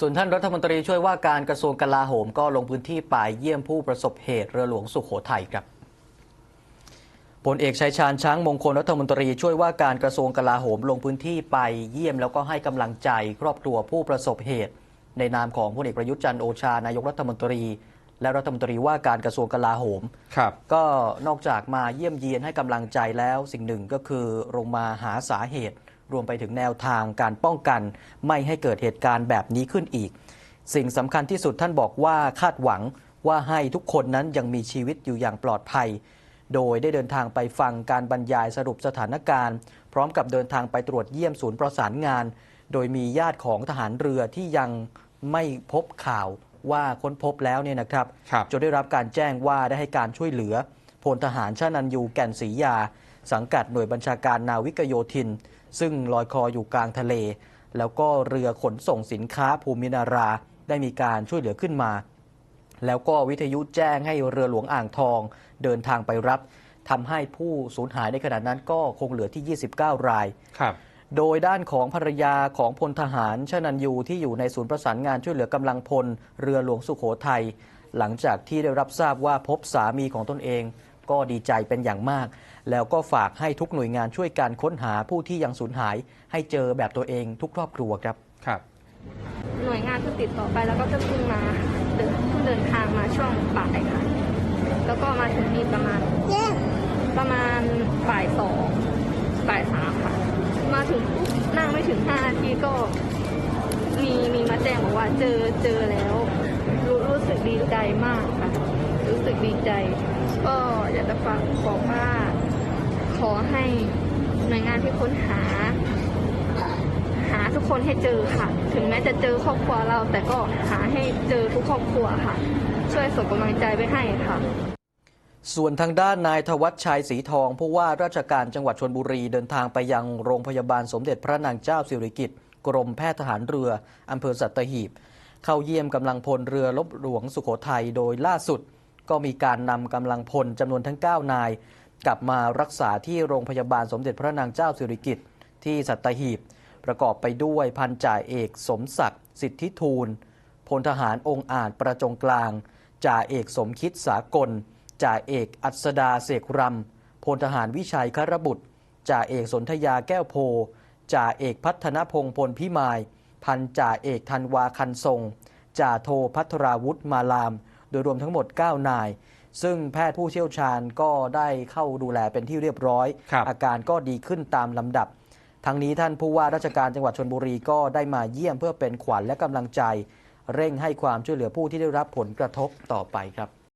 ส่วนท่านรัฐมนตรีช่วยว่าการกระทรวงกลาโหมก็ลงพื้นที่ไปเยี่ยมผู้ประสบเหตุเรือหลวงสุขโขทัยครับพลเอกชัยชาญช้างมงคลรัฐมนตรีช่วยว่าการกระทรวงกลาโหมลงพื้นที่ไปเยี่ยมแล้วก็ให้กำลังใจครอบครัวผู้ประสบเหตุ ในนามของพลเอกประยุทธ์จันทร์โอชานายกรัฐมนตรี และรัฐมนตรีว่าการกระทรวงกลาโหมครับ ก็นอกจากมาเยี่ยมเยียนให้กำลังใจแล้วสิ่งหนึ่งก็คือลงมาหาสาเหตุ รวมไปถึงแนวทางการป้องกัน ไม่ให้เกิดเหตุการณ์แบบนี้ขึ้นอีก สิ่งสำคัญที่สุดท่านบอกว่าคาดหวังว่าให้ทุกคนนั้นยังมีชีวิตอยู่อย่างปลอดภัย โดยได้เดินทางไปฟังการบรรยายสรุปสถานการณ์ พร้อมกับเดินทางไปตรวจเยี่ยมศูนย์ประสานงาน โดยมีญาติของทหารเรือที่ยังไม่พบข่าวว่าค้นพบแล้วเนี่ยนะครับครับจนได้รับการแจ้งว่าได้ให้การช่วยเหลือพลทหารชานันยูแก่นศรียา สังกัดหน่วยบัญชาการนาวิกโยธิน ซึ่งลอยคออยู่กลางทะเล แล้วก็เรือขนส่งสินค้าภูมินาราได้มีการช่วยเหลือขึ้นมา แล้วก็วิทยุแจ้งให้เรือหลวงอ่างทอง เดินทางไปรับทำให้ผู้สูญหายในขณะนั้นก็คงเหลือที่ 29 รายครับโดยด้านของภรรยาของพลทหารชนันยูที่อยู่ในศูนย์ประสานงานช่วยเหลือกำลังพล เรือหลวงสุขโขทัยหลังจากที่ได้รับทราบว่าพบสามีของตนเอง ก็ดีใจเป็นอย่างมาก แล้วก็ฝากให้ทุกหน่วยงานช่วยการค้นหาผู้ที่ยังสูญหาย ให้เจอแบบตัวเองทุกครอบครัวครับ ครับ หน่วยงานเพิ่งติดต่อไปแล้วก็เพิ่งมาเดินเพิ่งเดินทางมาช่วงบ่ายค่ะแล้วก็มาถึงนี่ประมาณประมาณบ่ายสองบ่ายสามค่ะ มาถึงปุ๊บนั่งไม่ถึงห้านาทีก็มีมีมาแจ้งบอกว่าเจอเจอแล้ว รู้รู้สึกดีใจมากค่ะรู้สึก ดีใจ ก็อยากจะฝากบอกว่าขอให้หน่วยงานที่ค้นหา หาทุกคนให้เจอค่ะ ถึงแม้จะเจอครอบครัวเรา แต่ก็หาให้เจอทุกครอบครัวค่ะ ช่วยส่งกำลังใจไปให้ค่ะส่วนทางด้านนายธวัชชัยศรีทองผู้ว่าราชการจังหวัดชนบุรีเดินทางไปยังโรงพยาบาลสมเด็จพระนางเจ้าสิริกิติ์กรมแพทย์ทหารเรืออำเภอสัตหีบ เข้าเยี่ยมกำลังพลเรือลบหลวงสุโขทัยโดยล่าสุด ก็มีการนำกำลังพลจำนวนทั้ง 9 นาย กลับมารักษาที่โรงพยาบาลสมเด็จพระนางเจ้าสิริกิติ์ที่สัตหีบ ประกอบไปด้วยพันจ่าเอกสมศักดิ์สิทธิทูลพลทหารองค์อาจประจงกลางจ่าเอกสมคิดสากลจ่าเอกอัศดาเสกรำพลทหารวิชัยคารบุตรจ่าเอกสนธยาแก้วโพจ่าเอกพัฒนพงศ์พลพิมาย พันจ่าเอกธันวาคันทรงจ่าโทพัทราวุฒิมาลาม โดยรวมทั้งหมด 9 นาย ซึ่งแพทย์ผู้เชี่ยวชาญก็ได้เข้าดูแลเป็นที่เรียบร้อยครับอาการก็ดีขึ้นตามลำดับ ทั้งนี้ท่านผู้ว่าราชการจังหวัดชนบุรีก็ได้มาเยี่ยมเพื่อเป็นขวัญและกำลังใจ เร่งให้ความช่วยเหลือผู้ที่ได้รับผลกระทบต่อไปครับ